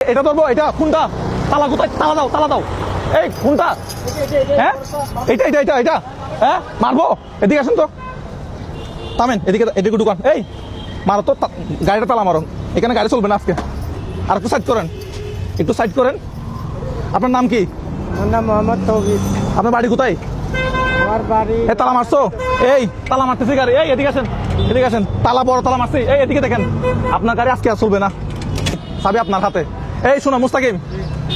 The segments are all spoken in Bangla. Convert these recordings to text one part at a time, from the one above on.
এটা ধরবো এটা কোনটা তালা কোথায়? তালা দাও তালা দাও। এই কোনটা হ্যাঁ? এটা এটা এটা এটা হ্যাঁ? মারবো? এদিকে আসেন তো। থামেন এদিকে এদিকে ঢুকান এই মারো তো তা- গাড়িটা তালা মারো। এখানে গাড়ি চলবে না আজকে। আর একটু সাইড করেন। একটু সাইড করেন। আপনার নাম কি? আমার নাম মোহাম্মদ তৌহিদ। আপনার বাড়ি কোথায়? আমার বাড়ি এ তালা মারছো? এই তালা মারতেছি গাড়ি। এই এদিকে আসেন এদিকে আসেন। তালা বড় তালা মারছি। এই এদিকে দেখেন। আপনার গাড়ি আজকে আর চলবে না। চাবি আপনার হাতে। এই শোনো মুস্তাকিম।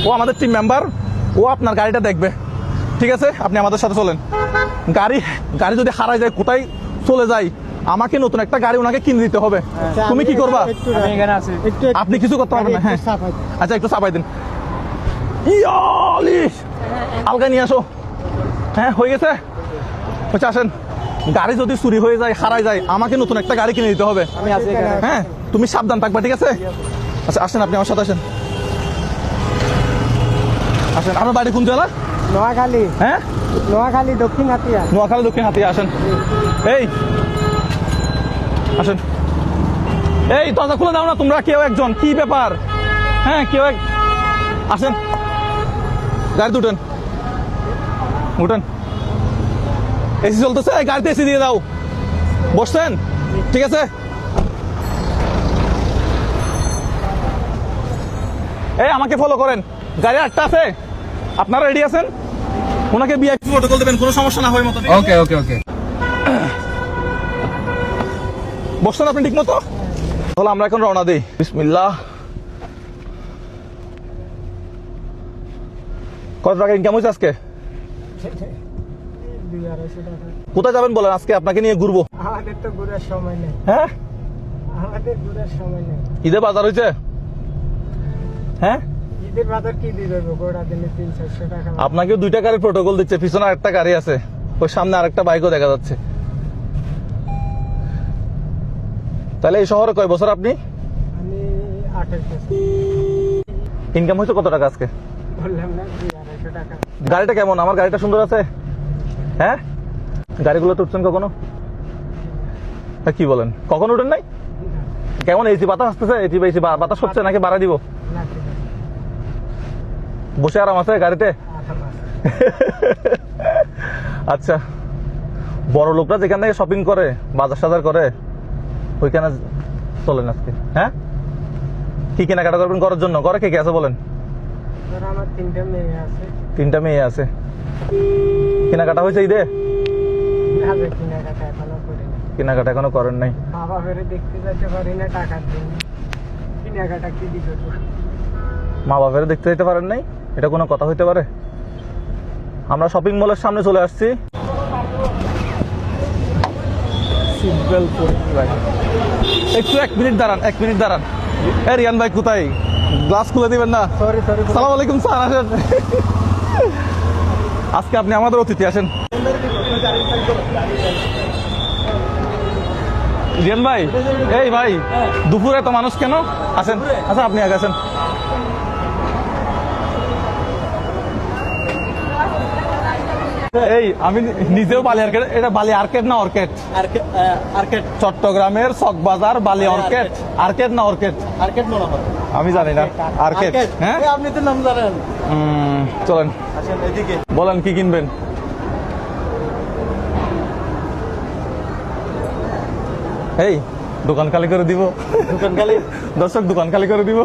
ও আমাদের টিম মেম্বার ও আপনার গাড়িটা দেখবে। ঠিক আছে? আপনি আমাদের সাথে চলেন। গাড়ি গাড়ি যদি হারাই যায় কোথায় চলে যায়? আমাকে নতুন একটা গাড়ি ওনাকে কিনে দিতে হবে। তুমি কি করবা? আমি এখানে আছি। একটু আপনি কিছু করতে পারবেন না হ্যাঁ। আচ্ছা একটু চাপাই দিন। আলগা নিয়ে আসো। হ্যাঁ হয়ে গেছে? আচ্ছা আসেন। গাড়ি যদি চুরি হয়ে যায় হারাই যায় আমাকে নতুন একটা গাড়ি কিনে দিতে হবে। আমি হ্যাঁ তুমি সাবধান থাকবা ঠিক আছে? আচ্ছা আসেন আপনি আমার সাথে আসেন। আসেন আপনার বাড়ি কোন জেলা? নোয়াখালী। হ্যাঁ? নোয়াখালী দক্ষিণ হাতিয়া। নোয়াখালী দক্ষিণ হাতিয়া আসেন। এই আসেন। এই দরজা খুলে দাও না তোমরা কেউ একজন কি ব্যাপার? হ্যাঁ কেউ এক আসেন। গাড়ি উঠেন। উঠেন। এসি চলতেছে গাড়িতে এসি দিয়ে দাও। বসছেন? ঠিক আছে? এই আমাকে ফলো করেন। গাড়ি আটটা আছে। আপনারা রেডি আছেন? ওনাকে বিআইপি প্রোটোকল দেবেন কোনো সমস্যা না হয় মতো ওকে ওকে ওকে বসছেন আপনি ঠিক মতো তাহলে আমরা এখন রওনা দিই। বিসমিল্লাহ। কত টাকা ইনকাম হয়েছে আজকে? কোথায় যাবেন বলেন আজকে আপনাকে নিয়ে ঘুরবো। আমাদের তো ঘুরার সময় নেই। হ্যাঁ? আমাদের ঘুরার সময় নেই। ঈদে বাজার হয়েছে? হ্যাঁ? ঈদের বাজার কি দিয়ে দেবো? গোড়া দিনে তিন চারশো টাকা আপনাকেও দুইটা গাড়ির প্রোটোকল দিচ্ছে পিছনে আরেকটা গাড়ি আছে। ওই সামনে আরেকটা বাইকও দেখা যাচ্ছে। তাহলে এই শহরে কয় বছর আপনি? আমি আঠাশ বছর। ইনকাম হয়েছে কত টাকা আজকে? বললাম না আড়াইশো টাকা। গাড়িটা কেমন? আমার গাড়িটা সুন্দর আছে। হ্যাঁ? গাড়িগুলো তো উঠছেন কখনো? তা কি বলেন? কখন উঠেন নাই? কেমন এসি বাতাস আসতেছে? এসি বেশি বাতাস হচ্ছে নাকি বাড়া দিব? বসে আরাম আছে গাড়িতে? আচ্ছা বড় লোকরা যেখান থেকে শপিং করে বাজার সাজার করে ওইখানে চলেন আজকে হ্যাঁ? কি কেনাকাটা করবেন করার জন্য? করে কে কে আছে বলেন? আমার তিনটা মেয়ে আছে। কেনাকাটা হয়েছে ঈদে? কেনাকাটা এখনও করেন। নাই। মা বাপের দেখতে যেতে পারি না টাকার জন্য। কেনাকাটা কি দি মা বাপের দেখতে যেতে পারেন নাই? এটা কোনো কথা হইতে পারে? আমরা শপিং মলের সামনে চলে আসছি। একটু এক মিনিট দাঁড়ান এক মিনিট দাঁড়ান। এ রিয়ান ভাই কোথায়? গ্লাস খুলে দিবেন না? সরি সরি সালাম আলাইকুম স্যার আসেন। আজকে আপনি আমাদের অতিথি আসেন। রিয়ান ভাই এই ভাই দুপুরে তো মানুষ কেন? আসেন। আচ্ছা আপনি আগে আসেন। এই আমি নিজেও বালি আর্কেট এটা বালি আর্কেট না অর্কেট আর্কেট চট্টগ্রামের চকবাজার বালি অর্কেট আর্কেট না অর্কেট আর্কেট মনে হয়। আমি জানি না। আর্কেট হ্যাঁ? আপনি তো নাম জানেন। চলেন। এদিকে। বলেন কি কিনবেন? এই দোকান খালি করে দিব। দোকান খালি? দর্শক দোকান খালি করে দিব।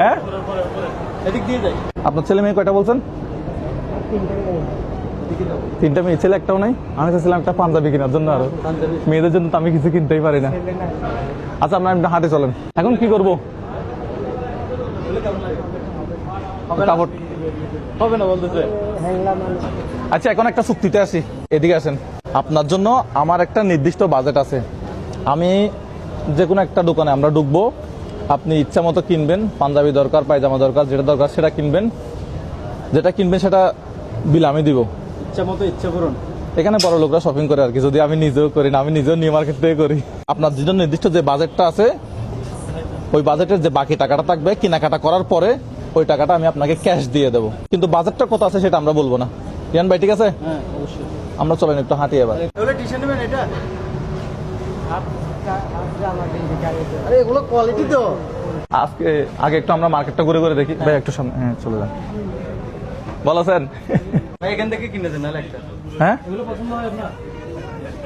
হ্যাঁ? এদিক দিয়ে যাই। আপনার ছেলে মেয়ে কয়টা বলছেন? তিনটা মেয়ে ছেলে একটাও নাই আমি চাইছিলাম একটা পাঞ্জাবি কেনার জন্য আরও। মেয়েদের জন্য তো আমি কিছু কিনতেই পারি না। আচ্ছা আপনার আপনি হাটে চলেন। এখন কি করব? কাপড়। হবে না বলতেছে। আচ্ছা এখন একটা চুক্তিতে আসি। এদিকে আসেন। আপনার জন্য আমার একটা নির্দিষ্ট বাজেট আছে। আমি যে কোনো একটা দোকানে আমরা ঢুকবো। আপনি ইচ্ছা মতো কিনবেন। পাঞ্জাবি দরকার পায়জামা দরকার যেটা দরকার সেটা কিনবেন। যেটা কিনবেন সেটা বিল আমি দিব। ইচ্ছা মতো ইচ্ছা করুন এখানে বড় লোকরা শপিং করে আর কি। যদি আমি নিজেও করি না আমি নিজেও নিউ মার্কেট থেকে করি। আপনার জন্য নির্দিষ্ট যে বাজেটটা আছে ওই বাজেটের যে বাকি টাকাটা থাকবে কেনাকাটা করার পরে ওই টাকাটা আমি আপনাকে ক্যাশ দিয়ে দেবো। কিন্তু বাজেটটা কত আছে সেটা আমরা বলব না। রিয়ান ভাই ঠিক আছে? হ্যাঁ অবশ্যই। আমরা চলেন একটু হাঁটি এবার। আজকে আগে একটু আমরা মার্কেটটা ঘুরে ঘুরে দেখি। ভাই একটু সামনে হ্যাঁ চলে যান। বলো স্যার। এখান থেকে কিনে দেন একটা। হ্যাঁ? এগুলো পছন্দ হয় আপনার?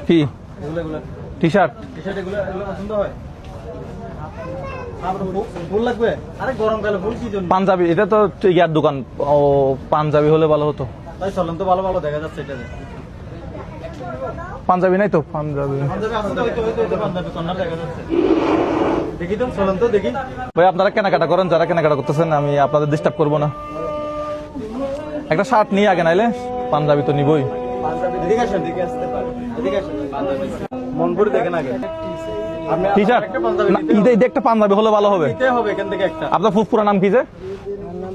কি? এগুলো এগুলো। টি শার্ট টি শার্ট এগুলো এগুলো পছন্দ হয়? পাঞ্জাবি এটা তো ইয়ার দোকান। ও পাঞ্জাবি হলে ভালো হতো। চলেন তো ভালো ভালো দেখা যাচ্ছে পাঞ্জাবি নাই তো? পাঞ্জাবি। ভাই আপনারা কেনাকাটা করেন যারা কেনাকাটা করতেছেন আমি আপনাদের ডিস্টার্ব করব না। একটা শার্ট নিয়ে আগে নাইলে পাঞ্জাবি তো নিবই। পাঞ্জাবি টি শার্ট ঈদে ঈদে একটা হলে ভালো হবে। নিতে হবে এখান আপনার ফুফপুরা নাম কি যে?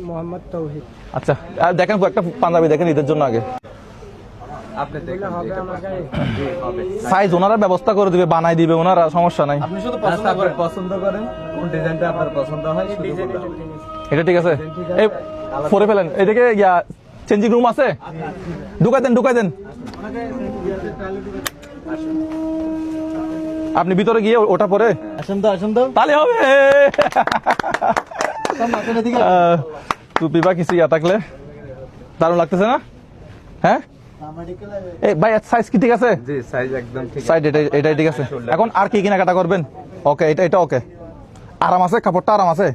মোহাম্মদ তৌহিদ। আচ্ছা আর দেখেন একটা পাঞ্জাবি দেখেন ঈদের জন্য আগে। সাইজ ওনারা ব্যবস্থা করে দিবে বানাই দিবে ওনারা সমস্যা নাই। আপনি শুধু পছন্দ করেন। কোন ডিজাইনটা আপনার পছন্দ হয়। এটা ঠিক আছে। এই পরে ফেলেন। এদিকে ইয়া চেঞ্জিং রুম আছে? ঢুকাই দেন ঢুকাই দেন। আপনি ভিতরে গিয়ে ওটা পরে। আসেন তো আসেন তো। তাহলে হবে। টুপি বা কিছু ইয়া থাকলে। দারুণ লাগতেছে না? হ্যাঁ? এই ভাই সাইজ কি ঠিক আছে? জি সাইজ একদম ঠিক সাইড এটা এটাই ঠিক আছে। এখন আর কি কেনাকাটা করবেন? ওকে এটা এটা ওকে আরাম আছে কাপড়টা আরাম আছে।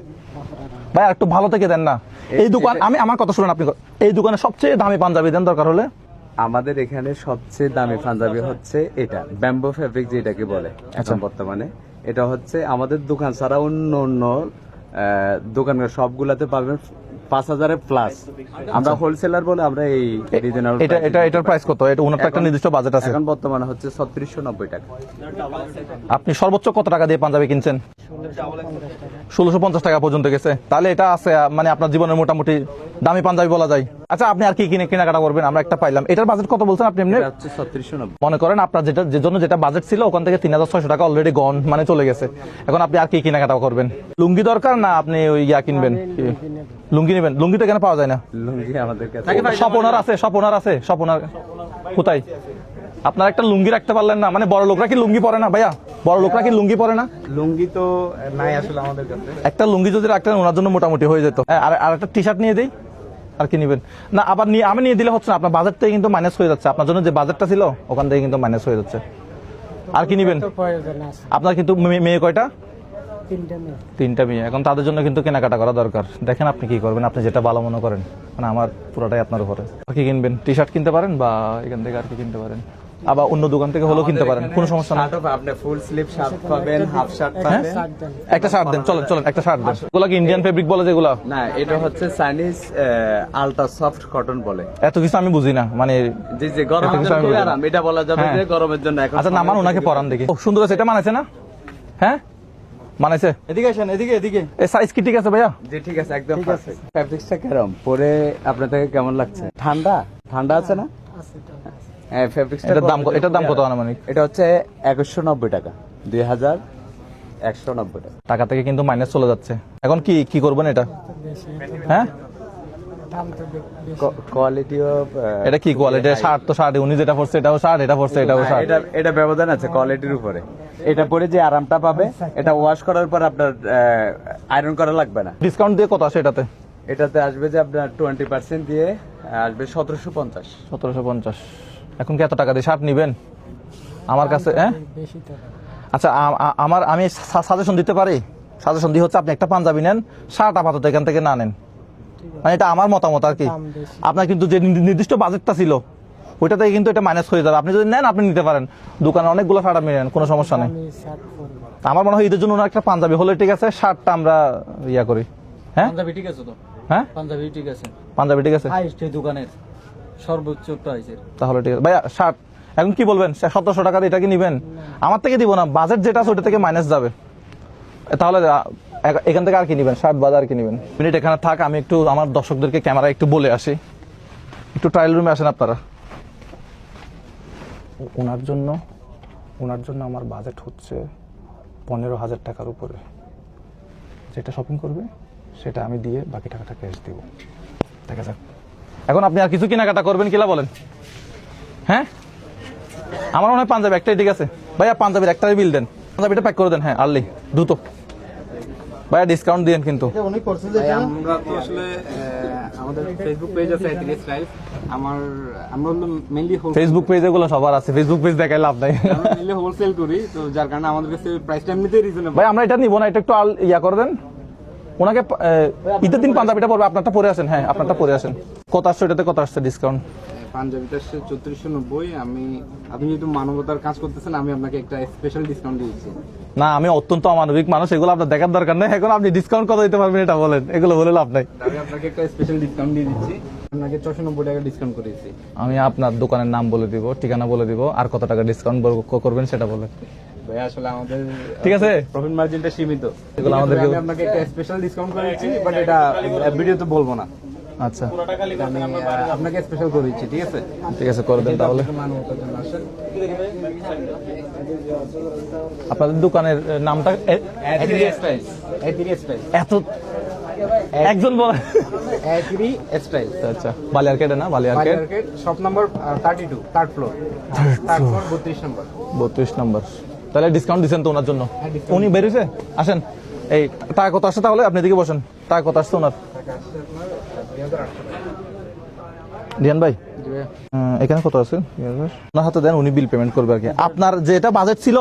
ভাই আর একটু ভালো থেকে দেন না। এই দোকান আমি আমার কথা শুনুন আপনি। এই দোকানে সবচেয়ে দামি পাঞ্জাবি দেন দরকার হলে? আমাদের এখানে সবচেয়ে দামি পাঞ্জাবি হচ্ছে এটা ব্যাম্বো ফেব্রিক যেটাকে বলে আচ্ছা। এখন বর্তমানে। এটা হচ্ছে আমাদের দোকান ছাড়া অন্য অন্য দোকানের সবগুলাতে পাবেন পাঁচ হাজারের প্লাস আমরা হোলসেলার বলে আমরা এই রিজনাল এটা এটা এটার প্রাইস কত? এটা ওনার একটা নির্দিষ্ট বাজেট আছে। এখন বর্তমানে হচ্ছে ছত্রিশশো নব্বই টাকা। আপনি সর্বোচ্চ কত টাকা দিয়ে পাঞ্জাবি কিনছেন? ষোলোশো পঞ্চাশ টাকা পর্যন্ত গেছে। তাহলে এটা আছে মানে আপনার জীবনের মোটামুটি দামি পাঞ্জাবি বলা যায়। আচ্ছা আপনি আর কি কিনে কেনাকাটা করবেন? আমরা একটা পাইলাম। এটার বাজেট কত বলছেন আপনি এমনি? মনে করেন আপনার যেটা যে জন্য যেটা বাজেট ছিল ওখান থেকে তিন হাজার ছয়শো টাকা অলরেডি গন মানে চলে গেছে। এখন আপনি আর কি কেনাকাটা করবেন? লুঙ্গি দরকার না আপনি ওই ইয়া কিনবেন? লুঙ্গি নেবেন? লুঙ্গি তো এখানে পাওয়া যায় না। লুঙ্গি আমাদের কাছে স্বপনার আছে স্বপনার আছে স্বপনার কোথায়? আপনার একটা লুঙ্গি রাখতে পারলেন না? মানে বড় লোকরা কি লুঙ্গি পরে না ভাইয়া? বড় লোকরা কি লুঙ্গি পরে না? লুঙ্গি তো নাই আসলে আমাদের কাছে। একটা লুঙ্গি যদি রাখতেন ওনার জন্য মোটামুটি হয়ে যেত। হ্যাঁ, আর আর একটা টি শার্ট নিয়ে দিই। আর কি নেবেন? না আবার নিয়ে আমি নিয়ে দিলে হচ্ছে না আপনার বাজেট থেকে কিন্তু মাইনাস হয়ে যাচ্ছে। আপনার জন্য যে বাজেটটা ছিল ওখান থেকে কিন্তু মাইনাস হয়ে যাচ্ছে। আর কি নেবেন? আপনার কিন্তু মেয়ে- কয়টা? তিনটা মেয়ে। তিনটা মেয়ে। এখন তাদের জন্য কিন্তু কেনাকাটা করা দরকার। দেখেন আপনি কি করবেন আপনি যেটা ভালো মনে করেন। মানে আমার পুরোটাই আপনার উপরে। আর কি কিনবেন? টি শার্ট কিনতে পারেন বা এখান থেকে আর কি কিনতে পারেন? আবার অন্য দোকান থেকে হলেও কিনতে পারেন। কোনো সমস্যা না আপনি ফুল স্লিভ শার্ট পাবেন হাফ শার্ট পাবেন। একটা শার্ট দেন চলেন চলেন একটা শার্ট দেন। ওগুলা কি ইন্ডিয়ান ফেব্রিক বলে যেগুলা? না এটা হচ্ছে চাইনিজ আলট্রা সফট কটন বলে। এত কিছু আমি বুঝি না মানে জি জি গরমের এত কিছু জন্য। আরাম এটা বলা যাবে হ্যাঁ। যে গরমের জন্য এখন আচ্ছা নামান ওনাকে পরান দেখি। খুব সুন্দর আছে এটা মানাইছে না? হ্যাঁ? মানাইছে? এদিকে আসেন এদিকে এদিকে। এই সাইজ কি ঠিক আছে ভাইয়া? জি ঠিক আছে একদম পারফেক্ট ফ্যাব্রিক্সটা কেরম? পরে আপনার থেকে কেমন লাগছে? ঠান্ডা? ঠান্ডা আছে না? আছে। হ্যাঁ ফ্যাব্রিক্সটা এটার দাম এটার দাম কত আনুমানিক? এটা হচ্ছে একুশশো নব্বই টাকা দুই হাজার একশো নব্বই টাকা। টাকা থেকে কিন্তু মাইনাস চলে যাচ্ছে। এখন কি কি করবেন এটা? হ্যাঁ? কোয়ালিটি অফ এটা কি কোয়ালিটি শার্ট তো শার্ট উনি যেটা পড়ছে এটাও শার্ট এটা পড়ছে এটাও শার্ট এটা এটা ব্যবধান আছে কোয়ালিটির উপরে। এটা পরে যে আরামটা পাবে এটা ওয়াশ করার পর আপনার আয়রন করা লাগবে না। ডিসকাউন্ট দিয়ে কত এটাতে? এটাতে আসবে যে আপনার টোয়েন্টি পার্সেন্ট দিয়ে আসবে সতেরোশো পঞ্চাশ। সতেরোশো পঞ্চাশ। এখন কি এত টাকা দিয়ে শার্ট নিবেন? আমার কাছে হ্যাঁ? আচ্ছা আমার আমি সাজেশন দিতে পারি? সাজেশন দিয়ে হচ্ছে আপনি একটা পাঞ্জাবি নেন শার্ট আপাতত এখান থেকে না নেন। মানে এটা আমার মতামত আর কি। আপনার কিন্তু যে নির্দিষ্ট বাজেটটা ছিল ওইটা থেকে কিন্তু এটা মাইনাস হয়ে যাবে। আপনি যদি নেন আপনি নিতে পারেন। দোকানে অনেকগুলো শার্ট আপনি নেন কোনো সমস্যা নেই। আমার মনে হয় ঈদের জন্য ওনার একটা পাঞ্জাবি হলে ঠিক আছে শার্টটা আমরা ইয়া করি। হ্যাঁ? পাঞ্জাবি ঠিক আছে তো? হ্যাঁ? পাঞ্জাবি ঠিক আছে। পাঞ্জাবি ঠিক আছে? হাইস্ট এই দোকানের। সর্বোচ্চ প্রাইসের তাহলে ঠিক আছে। ভাইয়া শার্ট এখন কি বলবেন? সতেরোশো টাকা দিয়ে এটা কি নিবেন? আমার থেকে দিব না। বাজেট যেটা আছে ওটা থেকে মাইনাস যাবে। তাহলে এখান থেকে আর কি নিবেন? শার্ট বাজার কি নিবেন? মিনিট এখানে থাক আমি একটু আমার দর্শকদেরকে ক্যামেরা একটু বলে আসি। একটু ট্রায়াল রুমে আসেন আপনারা। ওনার জন্য ওনার জন্য আমার বাজেট হচ্ছে পনেরো হাজার টাকার উপরে। যেটা শপিং করবে সেটা আমি দিয়ে বাকি টাকাটা ক্যাশ দিব। দেখা যাক। এখন আপনি আর কিছু কেনাকাটা করবেন কিলা বলেন? হ্যাঁ? আমার মনে হয় পাঞ্জাবি একটাই ঠিক আছে। ভাইয়া পাঞ্জাবির একটাই বিল দেন। পাঞ্জাবিটা প্যাক করে দেন হ্যাঁ আর্লি দ্রুত। ভাইয়া ডিসকাউন্ট দিয়েন কিন্তু। আমরা তো আসলে আমাদের ফেসবুক পেজ আছে এথিরিয়াস লাইফ আমার আমরা মেইনলি ফেসবুক পেজ এগুলো সবার আছে। ফেসবুক পেজ দেখাই লাভ নাই। আমরা মেইনলি হোলসেল করি তো যার কারণে আমাদের কাছে প্রাইসটা এমনিতেই রিজনেবল ভাই আমরা এটা নিব না এটা একটু ইয়া করে দেন। ওনাকে আহ, ঈদের দিন পাঞ্জাবিটা পরবে আপনারটা পরে আসেন। হ্যাঁ আপনারটা পরে আসেন। কত আসছে এটাতে কত আসছে ডিসকাউন্ট পাঞ্জাবিটা আসছে চৌত্রিশশো নব্বই আমি আপনি যেহেতু মানবতার কাজ করতেছেন আমি আপনাকে একটা স্পেশাল ডিসকাউন্ট দিয়েছি না আমি অত্যন্ত অমানবিক মানুষ এগুলো আপনার দেখার দরকার নেই। এখন আপনি ডিসকাউন্ট কত দিতে পারবেন এটা বলেন এগুলো বলে লাভ নাই। আমি আপনাকে একটা স্পেশাল ডিসকাউন্ট দিয়ে দিচ্ছি। আপনাকে ছশো নব্বই টাকা ডিসকাউন্ট করেছি। আমি আপনার দোকানের নাম বলে দিব ঠিকানা বলে দিব আর কত টাকা ডিসকাউন্ট করবেন সেটা বলেন। ভাই আসলে আমাদের ঠিক আছে? প্রফিট মার্জিনটা সীমিত। এগুলো আমাদেরকে- আপনাকে একটা স্পেশাল ডিসকাউন্ট করেছি বাট এটা ভিডিওতে বলব না। আচ্ছা। আপনাকে স্পেশাল করে দিচ্ছি ঠিক আছে? ঠিক আছে করে দেন তাহলে। আপনাদের দোকানের নামটা? এত একজন বলে। এথিরি স্টাইল আচ্ছা না market shop number thirty two third floor third floor বত্রিশ নম্বর বত্রিশ নম্বর তাহলে ডিসকাউন্ট দিচ্ছেন তো ওনার জন্য? হ্যাঁ, উনি বেরিয়েছে? আসেন। এই টাকা কত আসছে তাহলে? আপনি এদিকে বসেন। টাকা কত আসছে ওনার রিয়ান ভাই এখানে কত আছে? ওনার হাতে দেন উনি বিল পেমেন্ট করবে আর কি। আপনার যেটা বাজেট ছিল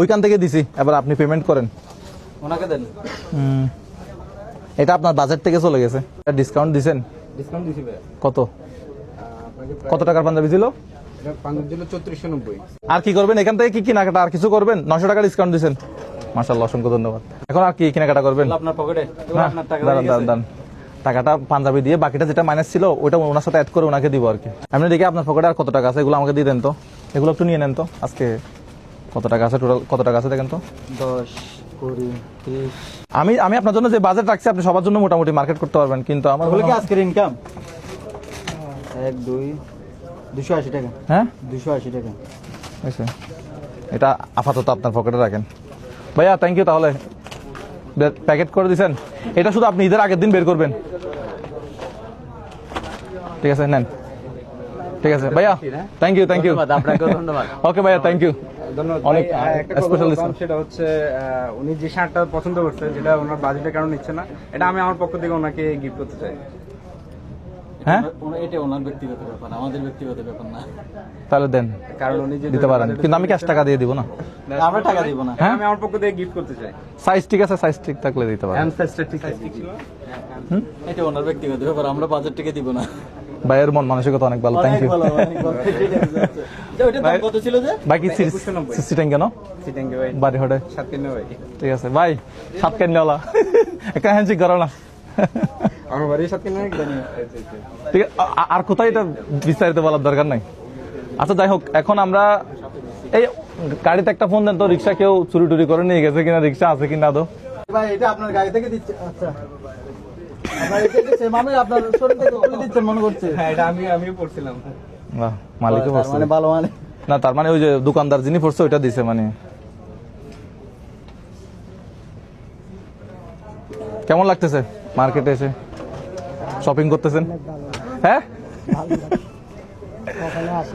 ওইখান থেকে দিছি। এবার আপনি পেমেন্ট করেন। ওনাকে দেন। এটা আপনার বাজেট থেকে চলে গেছে। ডিসকাউন্ট দিছেন? ডিসকাউন্ট দিছি কত? কত টাকার পাঞ্জাবি ছিল? আর কি করবেন? এখান থেকে কি কেনাকাটা? আর কিছু করবেন? নশো টাকা ডিসকাউন্ট দিচ্ছেন মাসাল্লাহ অসংখ্য ধন্যবাদ। এখন আর কি কেনাকাটা করবেন? আপনার পকেটে না, দাঁড়ান দাঁড়ান দাঁড়ান। টাকাটা পাঞ্জাবি দিয়ে বাকিটা যেটা মাইনাস ছিল ওটা ওনার সাথে অ্যাড করে ওনাকে দিব আর কি। এমনি দেখে আপনার পকেটে আর কত টাকা আছে এগুলো আমাকে দিয়ে দেন তো। এগুলো একটু নিয়ে নেন তো আজকে কত টাকা আছে টোটাল কত টাকা আছে দেখেন তো। দশ কুড়ি তিরিশ। আমি আমি আপনার জন্য যে বাজেট রাখছি আপনি সবার জন্য মোটামুটি মার্কেট করতে পারবেন কিন্তু আমার মনে কি হয়- আজকের ইনকাম এক দুই দুশো আশি টাকা। হ্যাঁ? দুশো আশি টাকা। এটা আপাতত আপনার পকেটে রাখেন। ভাইয়া থ্যাংক ইউ তাহলে। প্যাকেট করে দিছেন? এটা শুধু আপনি ঈদের আগের দিন বের করবেন। ঠিক আছে নেন। ঠিক আছে ভাইয়া থ্যাংক ইউ থ্যাংক ইউ ধন্যবাদ, ধন্যবাদ। ওকে ভাইয়া থ্যাংক ইউ ধন্যবাদ। অনেক, ভাই, একটা কথা special সেটা হচ্ছে উনি যে শার্টটা পছন্দ করছে যেটা ওনার বাজেটের কারণে নিচ্ছে না। এটা আমি আমার পক্ষ থেকে ওনাকে গিফট করতে চাই। হ্যাঁ? এটা ওনার ব্যক্তিগত ব্যাপার আমাদের ব্যক্তিগত ব্যাপার না। তাহলে দেন। কারণ উনি দিতে পারেন। কিন্তু আমি ক্যাশ টাকা দিয়ে দিব না। আমরা টাকা দিব না। হ্যাঁ? আমি আমার পক্ষ থেকে গিফট করতে চাই। সাইজ ঠিক আছে সাইজ ঠিক থাকলে দিতে পারেন। সাইজটা ঠিক আছে। এটা ওনার ব্যক্তিগত ব্যাপার আমরা বাজার থেকে দিব না। ভাইয়ের মন মানসিকতা অনেক ভালো থ্যাংক ইউ কেন বাড়ি হটে। কিনে ঠিক আছে। ভাই সাত কেনওয়ালা একটা হ্যান্ডশেক করো না। কিনে ঠিক আর কোথায় এটা বিস্তারিত বলার দরকার নাই? আচ্ছা যাই হোক এখন আমরা এই গাড়িতে একটা ফোন দেন তো রিক্সা কেউ চুরি টুরি করে নিয়ে গেছে কিনা রিক্সা আছে কিনা তো ভাই এটা আপনার গাড়ি থেকে দিচ্ছে আচ্ছা। মানে মনে হ্যাঁ মানে ভালো মানে। না তার মানে ওই যে দোকানদার যিনি পড়ছে ওইটা দিছে মানে। কেমন লাগতেছে? মার্কেটে এসে শপিং করতেছেন? হ্যাঁ?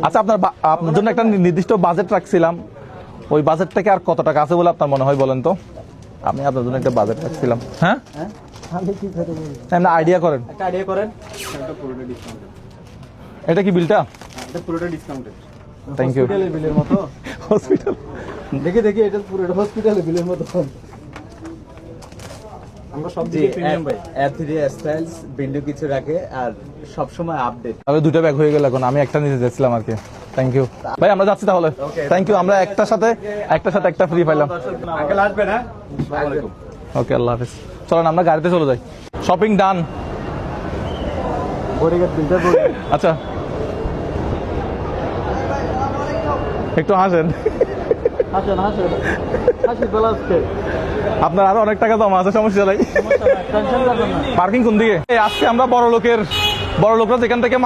আচ্ছা আপনার আপনার জন্য একটা নির্দিষ্ট বাজেট রাখছিলাম। ওই বাজেট থেকে আর কত টাকা আছে বলে আপনার মনে হয় বলেন তো? আমি আপনার জন্য একটা বাজেট রাখছিলাম। হ্যাঁ? এমনি আইডিয়া করেন। একটা আইডিয়া করেন। এটা পুরোটা কি বিলটা এটা পুরোটা ডিসকাউন্টেড থ্যাংক ইউ হসপিটালের বিলের মতো। হসপিটাল দেখে দেখে এটা পুরো হসপিটালের বিলের মতো। আমরা সব দিকে প্রিমিয়াম ভাই। এথিরি স্টাইলস বিন্দু কিছু রাখে আর সবসময় আপডেট তাহলে দুটো ব্যাগ হয়ে গেল এখন আমি একটা নিতে যাচ্ছিলাম আর কি। থ্যাংক ইউ ভাই আমরা যাচ্ছি তাহলে। থ্যাংক ইউ আমরা একটার সাথে একটার সাথে একটা ফ্রি পাইলাম। আঙ্কেল ওকে আল্লাহ হাফিজ। চলেন আমরা গাড়িতে চলে যাই। শপিং ডান আচ্ছা। একটু হাসেন। হাসেন হাসেন। হাসি বেলা আপনার আরও অনেক টাকা জমা আছে, সমস্যা নাই। পার্কিং কোন দিকে? আজকে আমরা বড় লোকের বড় লোকরা যেখান থেকে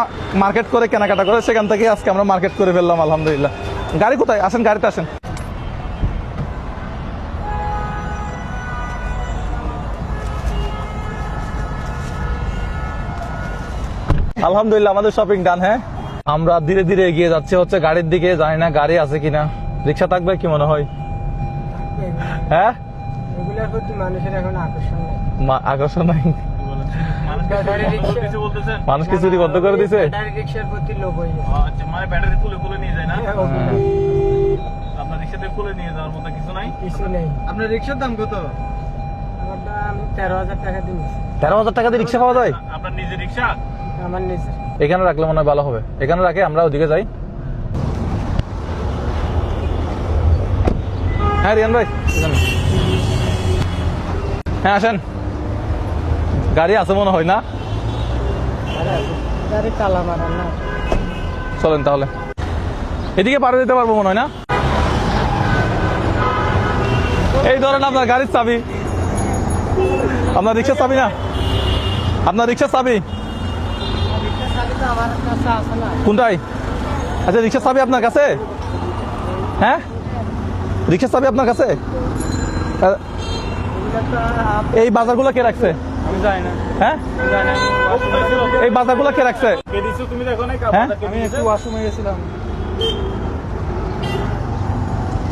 মার্কেট করে, কেনাকাটা করে, সেখান থেকে আজকে আমরা মার্কেট করে ফেললাম, আলহামদুলিল্লাহ। গাড়ি কোথায়? আসেন, গাড়িতে আসেন। আলহামদুলিল্লাহ, আমাদের শপিং ডান হ্যাঁ? আমরা ধীরে ধীরে এগিয়ে যাচ্ছি, হচ্ছে গাড়ির দিকে। জানি না গাড়ি আছে কিনা। রিক্সা থাকবে কি মনে হয়? হ্যাঁ? এগুলোর প্রতি মানুষের এখন আকর্ষণ নেই। আকর্ষণ নাই? মানুষ কি চুরি বন্ধ করে দিছে? ব্যাটারি রিক্সার প্রতি লোক হয়ে গেছে। আচ্ছা মানে ব্যাটারি নিয়ে যায় না? হ্যাঁ, আপনার রিক্সাতে নিয়ে যাওয়ার মতো কিছু নাই? কিছু নেই। আপনার রিক্সার দাম কত? আমারটা আমি তেরো হাজার টাকা তেরো হাজার টাকা দিয়ে রিক্সা পাওয়া যায়? আপনার নিজের রিক্সা? আমার নিজের। এখানে রাখলে মনে হয় ভালো হবে। এখানে রাখে আমরা ওদিকে যাই। হ্যাঁ রিয়ান ভাই। হ্যাঁ আসেন। গাড়ি আছে মনে হয় না? চলেন তাহলে। এদিকে পারে যেতে পারব মনে হয় না? এই ধরেন আপনার গাড়ির চাবি। আপনার রিক্সার চাবি না? আপনার রিক্সার চাবি? কোনটাই? আচ্ছা রিক্সার চাবি আপনার কাছে? হ্যাঁ? রিক্সার চাবি আপনার কাছে? এই বাজারগুলো কে রাখছে? আমি যাই না। হ্যাঁ? এই বাজারগুলো কে রাখছে? কে তুমি দেখো না হ্যাঁ? আমি একটু ওয়াশরুমে গেছিলাম।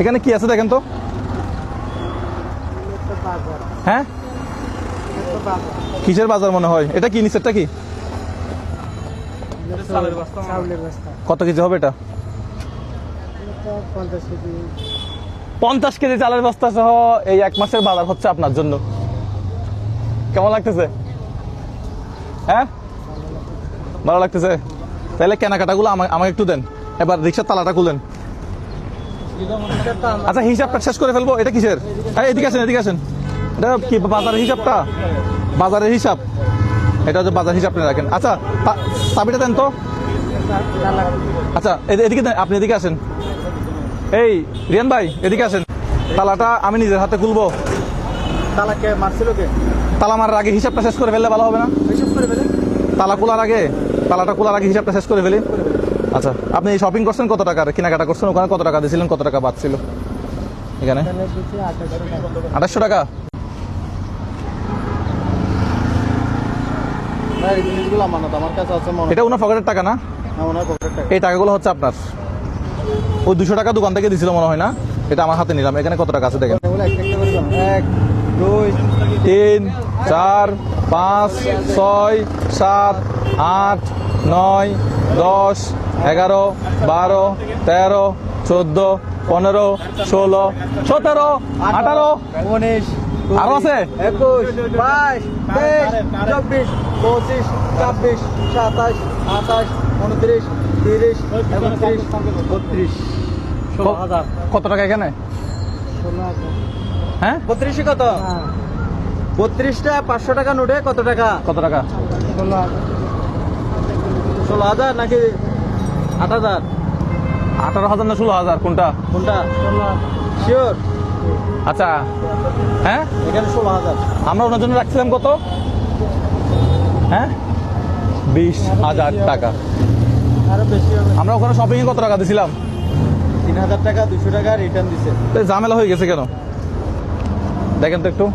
এখানে কি আছে দেখেন তো? হ্যাঁ? কিসের বাজার মনে হয়? এটা কি নিচেরটা কি? কত কেজি হবে এটা? পঞ্চাশ কেজি চালের বস্তা সহ এই এক মাসের বাজার হচ্ছে আপনার জন্য। কেমন লাগতেছে? হ্যাঁ? ভালো লাগতেছে? তাহলে কেনাকাটাগুলো আমাকে একটু দেন। এবার রিক্সার তালাটা খুলেন। আচ্ছা হিসাবটা শেষ করে ফেলব। এটা কিসের? এই, এদিকে আসেন এদিকে আসেন। এটা কি বাজারের হিসাবটা? বাজারের হিসাব। এটা হচ্ছে বাজার হিসাব আপনি রাখেন। আচ্ছা চাবিটা দেন তো। আচ্ছা এদি- এদিকে আপনি এদিকে আসেন। এই রিয়ান ভাই এদিকে আসেন। তালাটা আমি নিজের হাতে খুলবো। তালাকে মারছিল কে? তালা মারার আগে হিসাবটা শেষ করে ফেললে ভালো হবে না? হিসাব করে ফেলে। তালা খোলার আগে তালাটা খোলার আগে হিসাবটা শেষ করে ফেলি। আচ্ছা আপনি শপিং করছেন কত টাকার? কেনাকাটা করছেন ওখানে কত টাকা দিয়েছিলেন কত টাকা বাঁচছিল এখানে? আঠাশশো টাকা? এটা ওনার পকেটের টাকা না? টাকা। এই টাকাগুলো হচ্ছে আপনার। ওই দুশো টাকা দোকান থেকে দিছিল মনে হয় না? এটা আমার হাতে নিলাম। এখানে কত টাকা আছে দেখেন। এক দুই তিন চার পাঁচ ছয় সাত আট নয় দশ এগারো বারো তেরো চোদ্দ পনেরো ষোলো সতেরো আঠারো উনিশ আরও আছে? একুশ বাইশ তেইশ চব্বিশ পঁচিশ ছাব্বিশ সাতাশ আঠাশ উনত্রিশ তিরিশ একত্রিশ বত্রিশ। কত টাকা এখানে? হ্যাঁ? বত্রিশে কত? হ্যাঁ। বত্রিশটা পাঁচশো টাকা নোটে কত টাকা? কত টাকা? ষোলো হাজার। নাকি আট হাজার? আঠারো হাজার না ষোলো হাজার? কোনটা? কোনটা? শিওর। আচ্ছা। হ্যাঁ? এখানে ষোলো হাজার। আমরা ওনার জন্য রাখছিলাম কত? হ্যাঁ? বিশ হাজার টাকা। আরও আমরা ওখানে শপিং এ কত টাকা দিছিলাম? তিন হাজার টাকা দুশো টাকা রিটার্ন দিছে। ঝামেলা হয়ে গেছে কেন? দেখেন তো একটু।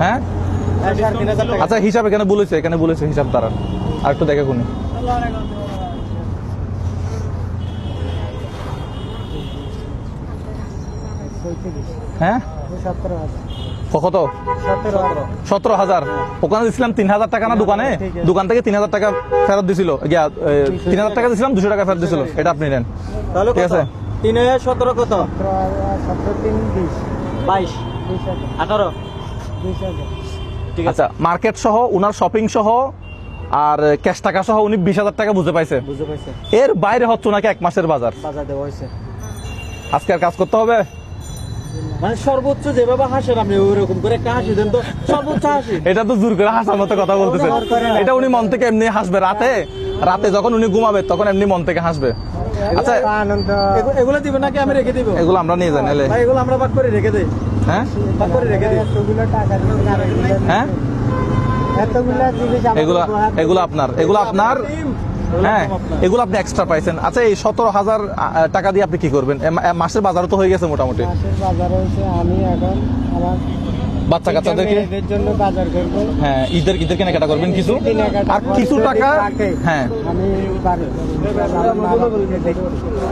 হ্যাঁ? হ্যাঁ, আচ্ছা হিসাব এখানে বলেছে এখানে বলেছে হিসাব তারা আর একটু দেখে কোনি হ্যাঁ? কত? সতেরো হাজার। ওখানে দিছিলাম তিন হাজার টাকা না দোকানে? দোকান থেকে তিন হাজার টাকা ফেরত দিছিল। গিয়া, তিন হাজার টাকা দিছিলাম দুশো টাকা ফেরত দিছিল। এটা আপনি নেন। ঠিক আছে। তিন হাজার সতেরো কত? বাইশ। আঠারো। আচ্ছা মার্কেট সহ উনার শপিং সহ আর ক্যাশ টাকা সহ উনি বিশ হাজার টাকা বুঝে পাইছে। এর বাইরে হচ্ছে নাকি এক মাসের বাজার। বাজার দেওয়া হয়েছে। আজকে আর কাজ করতে হবে? মানে সর্বোচ্চ যেভাবে হাসেন আপনি ওইরকম করে একটা হাসি দেন তো সর্বোচ্চ হাসি। এটা তো জোর করে হাসার মতো কথা বলতেছে। এটা উনি মন থেকে এমনি হাসবে রাতে। রাতে যখন উনি ঘুমাবে তখন এমনি মন থেকে হাসবে। আচ্ছা এগুলো দিবেন নাকি আমি রেখে দিব? এগুলো আমরা নিয়ে যাই নাহলে। এগুলো আমরা বাদ করে রেখে দেই। হ্যাঁ? করে রেখে দিই। এগুলো হ্যাঁ? এতগুলো জিনিস আমাদের এগুলা উপহার দিবেন। এগুলো আপনার এগুলো আপনার হ্যাঁ এগুলো আপনি এক্সট্রা পাইছেন। আচ্ছা এই সতেরো হাজার টাকা দিয়ে আপনি কি করবেন? মাসের বাজারও তো হয়ে গেছে মোটামুটি। মাসের বাজারে হচ্ছে আমি এখন আমার বাচ্চা কাচ্চাদেরকে? মেয়েদের জন্য বাজার করব। হ্যাঁ ঈদের ঈদের কেনাকাটা করবেন কিছু? আর কিছু টাকা হ্যাঁ। আমি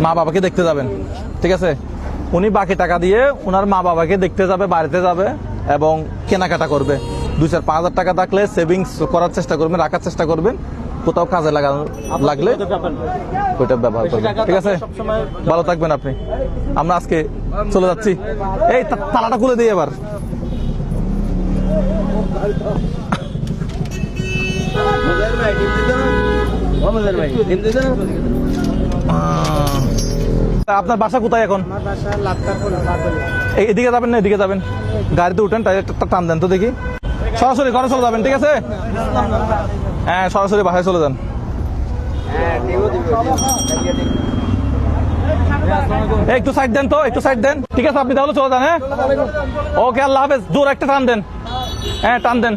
মা বাবাকে দেখতে যাবেন ঠিক আছে? উনি বাকি টাকা দিয়ে ওনার মা বাবাকে দেখতে যাবে বাড়িতে যাবে এবং কেনাকাটা করবে। দুই চার পাঁচ হাজার টাকা থাকলে সেভিংস করার চেষ্টা করবেন রাখার চেষ্টা করবেন। কোথাও কাজে লাগানো লাগলে ওইটা ব্যবহার করবেন। ঠিক আছে? ভালো থাকবেন আপনি। আমরা আজকে চলে যাচ্ছি। এই তালাটা খুলে দিই এবার। আপনার বাসা কোথায় এখন? এদিকে যাবেন না এদিকে যাবেন। গাড়িতে উঠেন টান দেন তো দেখি। সরাসরি ঘরে চলে যাবেন ঠিক আছে? হ্যাঁ সরাসরি বাসায় চলে যান। একটু সাইড দেন তো, একটু সাইড দেন। ঠিক আছে, আপনি তাহলে চলে যান হ্যাঁ? ওকে, আল্লাহ হাফেজ। দূর একটা টান দেন। হ্যাঁ টান দেন।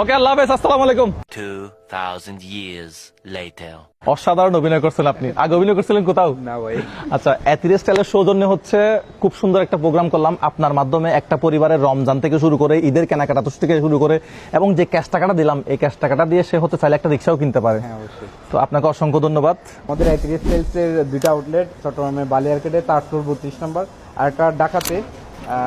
ওকে আল্লাহ হাফেজ আসসালামু আলাইকুম। 2,000 years later. অসাধারণ অভিনয় করছেন আপনি। আগে অভিনয় করছিলেন কোথাও? না ভাই। আচ্ছা এথিরে স্টাইলের সৌজন্য হচ্ছে খুব সুন্দর একটা প্রোগ্রাম করলাম। আপনার মাধ্যমে একটা পরিবারের রমজান থেকে শুরু করে ঈদের কেনাকাটা থেকে শুরু করে এবং যে ক্যাশ টাকাটা দিলাম এই ক্যাশ টাকাটা দিয়ে সে হতে চাইলে একটা রিক্সাও কিনতে পারে। হ্যাঁ অবশ্যই। তো আপনাকে অসংখ্য ধন্যবাদ। আমাদের অ্যাগ্রি সেলসের দুইটা আউটলেট চট্টগ্রামে বালিয়ারকেটে তারপুর বত্রিশ নম্বর আর একটা ডাকাতে আহ,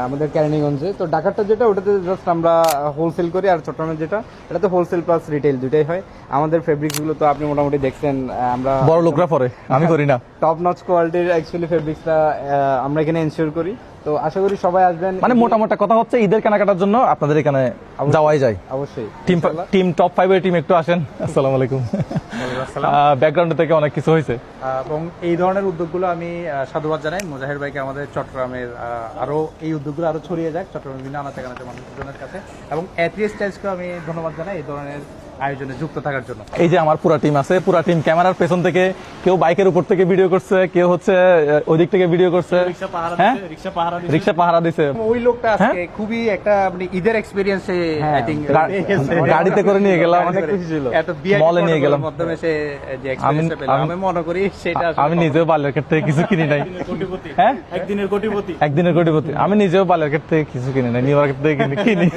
আমাদের ক্যারানিগঞ্জে তো ডাকারটা যেটা ওটাতে জাস্ট আমরা হোলসেল করি আর চট্টগ্রামের যেটা এটা তো হোলসেল প্লাস রিটেল দুটাই হয়। আমাদের ফেব্রিক্সগুলো তো আপনি মোটামুটি দেখছেন আমরা বড় লোকরা পরে আমি করি না। টপ নচ কোয়ালিটির অ্যাকচুয়ালি ফেব্রিক্সটা আমরা এখানে এনশিওর করি। তো আশা করি সবাই আসবেন। মানে মোটামোটা কথা হচ্ছে ঈদের কেনাকাটার জন্য আপনাদের এখানে যাওয়াই যায়। অবশ্যই। টিম টিম টপ ফাইভের টিম একটু আসেন। আসসালামু আলাইকুম। ব্যাকগ্রাউন্ড থেকে অনেক কিছু হয়েছে। এবং এই ধরনের উদ্যোগগুলো আমি সাধুবাদ জানাই। মুজাহির ভাইকে আমাদের চট্টগ্রামের আহ, আরও এই উদ্যোগগুলো আরও ছড়িয়ে যাক। চট্টগ্রামের বিভিন্ন কানাচে মানুষজনের কাছে। এবং অ্যাথলিস স্টাইলসকে আমি ধন্যবাদ জানাই এই ধরনের আয়োজনে যুক্ত থাকার জন্য। এই যে আমার পুরা টিম আছে পুরা টিম ক্যামেরার পেছন থেকে কেউ বাইকের উপর থেকে ভিডিও করছে কেউ হচ্ছে আহ, ওই দিক থেকে ভিডিও করছে। হ্যাঁ? রিক্সা পাহারা দিছে। রিক্সা পাহারা দিছে। ওই লোকটা আজকে খুবই একটা মানে ঈদের এক্সপিরিয়েন্সে আই থিঙ্ক গা- গাড়িতে করে নিয়ে গেলাম। অনেক খুশি ছিল। এত মলে নিয়ে গেলাম। মাধ্যমে সে যে আমি- পেলাম। আমি- মনে করি সেটা আমি নিজেও বালেরঘাট থেকে কিছু কিনি নাই। কোটিপতি। হ্যাঁ? একদিনের কোটিপতি। একদিনের কোটিপতি। আমি নিজেও বালেরঘাট থেকে কিছু কিনি নাই। নিউ মার্কেট থেকে কিনি কিনি।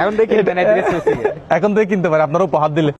এখন দেখি এখন থেকে কিনতে পারে আপনারা উপহার দিলে।